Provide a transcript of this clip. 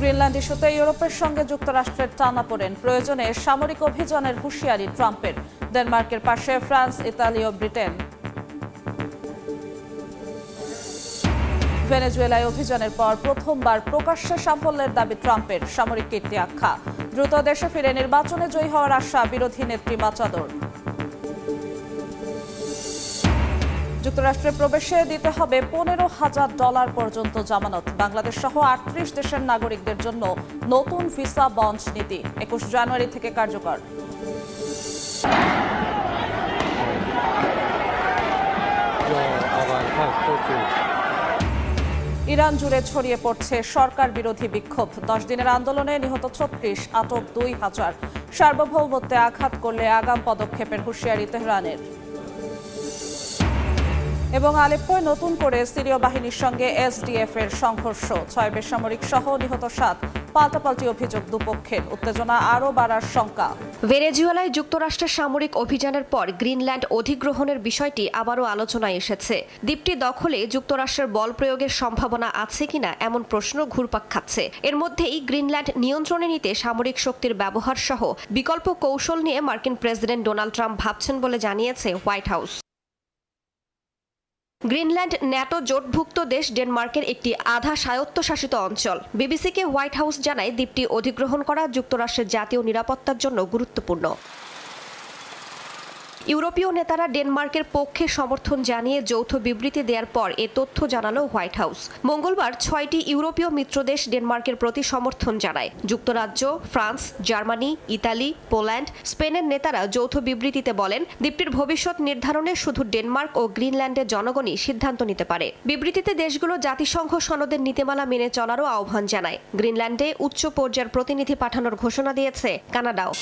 Greenland ইস্যুতে ইউরোপের সঙ্গে যুক্তরাষ্ট্রের টানাপোড়েন প্রয়োজনে সামরিক অভিযানের হুঁশিয়ারি ট্রাম্পের। ডেনমার্কের পাশে ফ্রান্স, ইতালি ও ব্রিটেন। ভেনেজুয়েলায় অভিযানের পর প্রথমবার প্রকাশ্যে সাফল্যের দাবি ট্রাম্পের। সামরিক কীর্তি আখ্যা। দ্রুত দেশে ফিরে নির্বাচনে জয়ী হওয়ার আশা বিরোধী নেত্রী মাচাদর। যুক্তরাষ্ট্রে প্রবেশে দিতে হবে পনেরো হাজার ডলার পর্যন্ত জামানত। বাংলাদেশ সহ আটত্রিশ দেশের নাগরিকদের জন্য নতুন ভিসা বন্ড নীতি, একুশ জানুয়ারি থেকে কার্যকর। ইরান জুড়ে ছড়িয়ে পড়ছে সরকার বিরোধী বিক্ষোভ। দশ দিনের আন্দোলনে নিহত ছত্রিশ, আটক দুই হাজার। সার্বভৌমত্বে আঘাত করলে আগাম পদক্ষেপের হুঁশিয়ারি তেহরানের। এবং আলেপ্পোয় নতুন করে সিরীয় বাহিনীর সঙ্গে এসডিএফ এর সংঘর্ষ। ছয় বেসামরিক সহ নিহত সাত। পাল্টাপাল্টি অভিযোগ দুপক্ষের। উত্তেজনা আরও বাড়ার শঙ্কা। ভেনেজুয়েলায় যুক্তরাষ্ট্রের সামরিক অভিযানের পর গ্রিনল্যান্ড অধিগ্রহণের বিষয়টি আবারও আলোচনায় এসেছে। দ্বীপটি দখলে যুক্তরাষ্ট্রের বল প্রয়োগের সম্ভাবনা আছে কিনা এমন প্রশ্ন ঘুরপাক খাচ্ছে। এর মধ্যেই গ্রিনল্যান্ড নিয়ন্ত্রণে নিতে সামরিক শক্তির ব্যবহার সহ বিকল্প কৌশল নিয়ে মার্কিন প্রেসিডেন্ট ডোনাল্ড ট্রাম্প ভাবছেন বলে জানিয়েছে হোয়াইট হাউস। গ্রিনল্যান্ড ন্যাটো জোটভুক্ত দেশ ডেনমার্কের একটি আধা স্বায়ত্তশাসিত অঞ্চল। বিবিসিকে হোয়াইট হাউস জানায় দ্বীপটি অধিগ্রহণ করা যুক্তরাষ্ট্রের জাতীয় নিরাপত্তার জন্য গুরুত্বপূর্ণ। ইউরোপীয় নেতারা ডেনমার্কের পক্ষে সমর্থন জানিয়ে যৌথ বিবৃতি দেওয়ার পর এ তথ্য জানালো হোয়াইট হাউস। মঙ্গলবার ছয়টি ইউরোপীয় মিত্রদেশ ডেনমার্কের প্রতি সমর্থন জানায়। যুক্তরাজ্য, ফ্রান্স, জার্মানি, ইতালি, পোল্যান্ড, স্পেনের নেতারা যৌথ বিবৃতিতে বলেন, দ্বীপটির ভবিষ্যৎ নির্ধারণে শুধু ডেনমার্ক ও গ্রিনল্যান্ডের জনগণই সিদ্ধান্ত নিতে পারে। বিবৃতিতে দেশগুলো জাতিসংঘ সনদের নীতিমালা মেনে চলারও আহ্বান জানায়। গ্রিনল্যান্ডে উচ্চ পর্যায়ের প্রতিনিধি পাঠানোর ঘোষণা দিয়েছে কানাডাও।